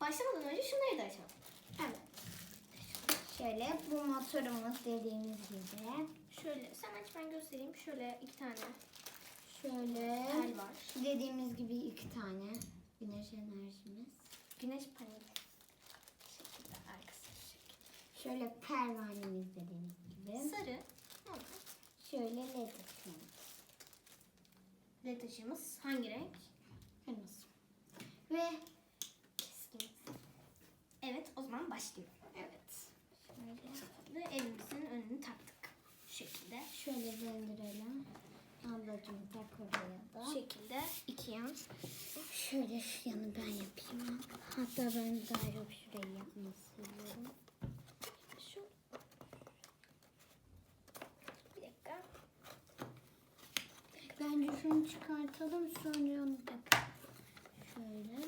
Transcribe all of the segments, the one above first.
başlamadan önce şunları da açalım. Evet. Şöyle bu motorumuz dediğimiz gibi. Şöyle sen aç ben göstereyim. Şöyle iki tane Şöyle tel var. dediğimiz gibi iki tane güneş enerjimiz. Güneş paneli. Şekilde arkası şekilde. Şöyle pervanemiz dediğimiz gibi. Sarı. Şöyle led ışığımız. LED ışığımız hangi renk? Kırmızı. Ve. Evet o zaman başlıyorum. evet. Şöyle, Ve evimizin önünü taktık. Şu şekilde. şöyle döndürelim. Ablacığım tak oraya da. şekilde iki yan. Şöyle şu yanı ben yapayım. Hatta ben daha çok şurayı yapmayı seviyorum. Şu. Bir dakika. Bence şunu çıkartalım sonra onu tak. Şöyle.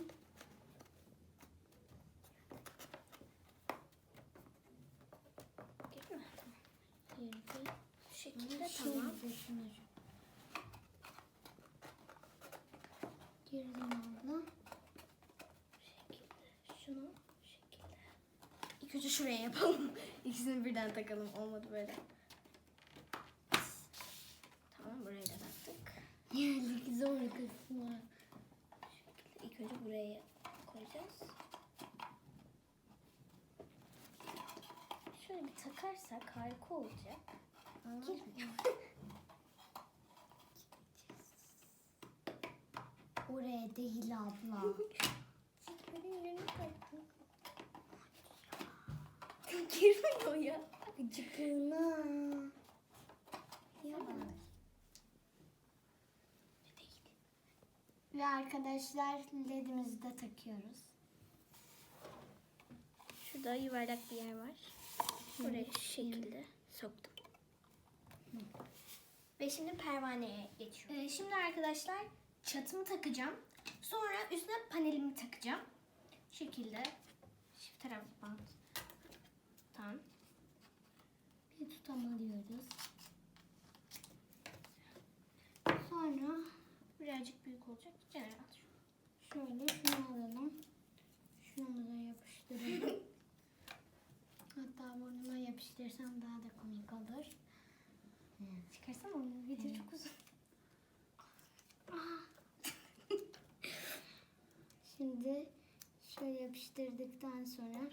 Değil mi? Tamam. Girdi. Şöyle tamam. Girdim abla. Şunu şu şekilde. İlk önce şuraya yapalım. İkisini birden takalım. Olmadı böyle. Tamam burayı da taktık. Geldik zor kısmı. İlk önce buraya koyacağız. Şöyle bir takarsak harika olacak. Oraya değil abla. Girmiyor ya. Yavaş. Ve arkadaşlar ledimizi de takıyoruz. Şurada yuvarlak bir yer var. Buraya şu şekilde soktum. Ve şimdi pervaneye geçiyorum. Ee, şimdi arkadaşlar çatımı takacağım. Sonra üstüne panelimi takacağım. Şu şekilde. Çift taraf bant. Tamam. Bir tutamalıyoruz. Sonra Birazcık büyük olacak. Jeneratör. şöyle şunu alalım. Şunu da yapıştıralım. Hatta burnuma yapıştırsam daha da komik olur. Çıkarsam onu. Video çok uzun. Şimdi şöyle yapıştırdıktan sonra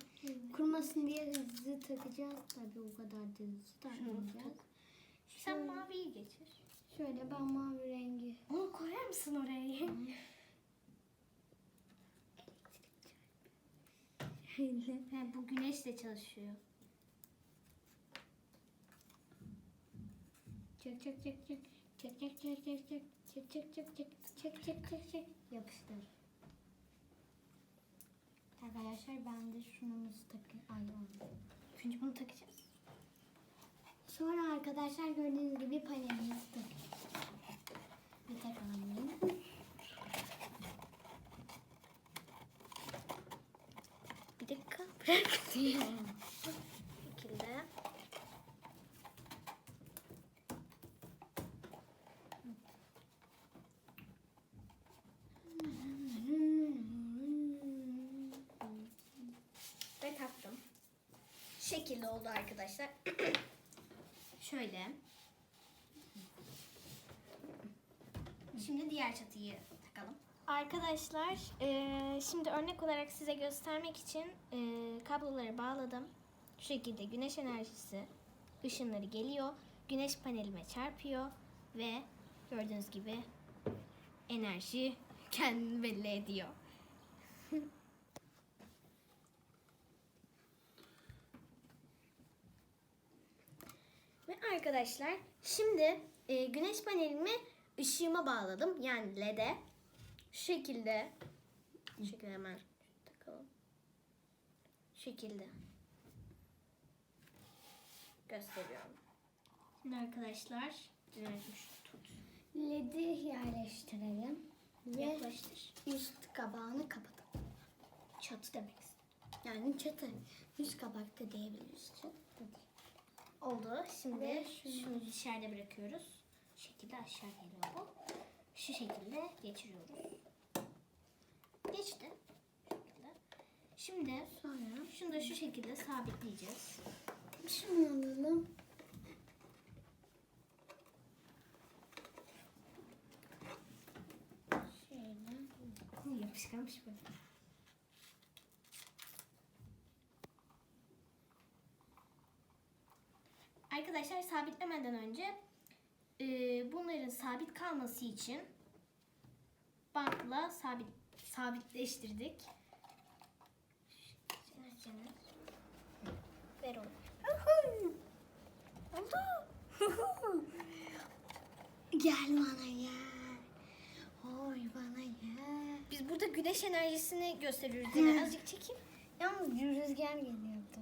kurumasın diye hızlı takacağız. Tabii o kadar da hızlı takmayacağız. Sen maviyi geçir. Şöyle ben mavi rengi Onu koyar mısın oraya? He, bu güneşle çalışıyor. Çek çek çek çek. Çek çek çek çek çek. Çek çek çek çek. Çek çek çek çek. Yapıştır. Arkadaşlar ben de şunumuzu takayım. Çünkü bunu takacağız. Sonra arkadaşlar gördüğünüz gibi panelimizi takacağız. Bir takalım. Bir dakika bırak. Şekilde oldu arkadaşlar. Şöyle. Şimdi diğer çatıyı takalım. Arkadaşlar eee, şimdi örnek olarak size göstermek için eee, kabloları bağladım. Şu şekilde güneş enerjisi ışınları geliyor. Güneş panelime çarpıyor ve gördüğünüz gibi enerji kendini belli ediyor. Ve arkadaşlar şimdi e, güneş panelimi ışığıma bağladım. Yani LED'e. Şu şekilde. Şu şekilde hemen takalım. Şu şekilde. Gösteriyorum. Şimdi arkadaşlar tut. LED'i yerleştirelim. Ve Yaklaştır. üst kabağını kapatalım. Çatı demek istedim. Yani çatı. Üst kabak da diyebiliriz. Çatı da değil. Oldu. Şimdi Ve şunu dışarıda bırakıyoruz. Şu şekilde aşağı geliyor bu. Şu şekilde geçiriyoruz. Geçti. Şimdi Sonra şunu da şu şekilde sabitleyeceğiz. şunu alalım. Şöyle. Yapışkanmış bu. Arkadaşlar sabitlemeden önce e, bunların sabit kalması için bantla sabit sabitleştirdik. Caner, Caner. Ver onu. Oldu. Gel bana gel. Oy bana gel. Biz burada güneş enerjisini gösteriyoruz. Yine azıcık çekeyim. Yalnız rüzgar geliyordu.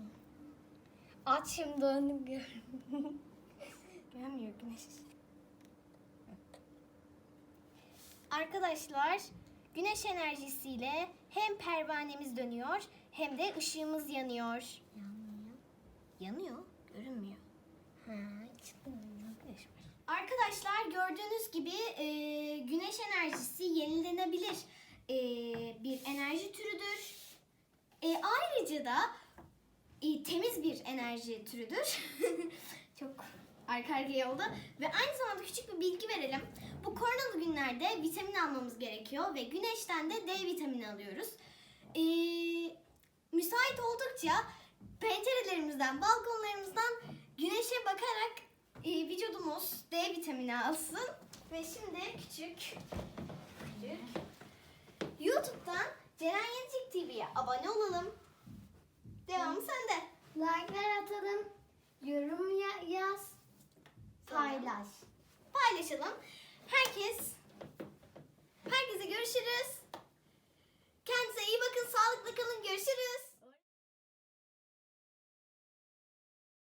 Aç şimdi onu gör. Gelmiyor güneş. Arkadaşlar güneş enerjisiyle hem pervanemiz dönüyor hem de ışığımız yanıyor. Yanmıyor. Yanıyor, görünmüyor. Ha. Güneş var. Arkadaşlar gördüğünüz gibi e, güneş enerjisi yenilenebilir e, bir enerji türüdür. E, ayrıca da e, temiz bir enerji türüdür. Çok arka arkaya oldu. Ve aynı zamanda küçük bir bilgi verelim. Bu koronalı günlerde vitamin almamız gerekiyor ve güneşten de D vitamini alıyoruz. E, müsait oldukça pencerelerimizden, balkonlarımızdan güneşe bakarak e, vücudumuz D vitamini alsın. Ve şimdi küçük, küçük YouTube'dan Ceren Yenicik TV'ye abone olalım. Devamı sende. Like'lar atalım. Yorum yaz. Paylaş. Paylaşalım. Herkes herkese görüşürüz. Kendinize iyi bakın. Sağlıklı kalın. Görüşürüz.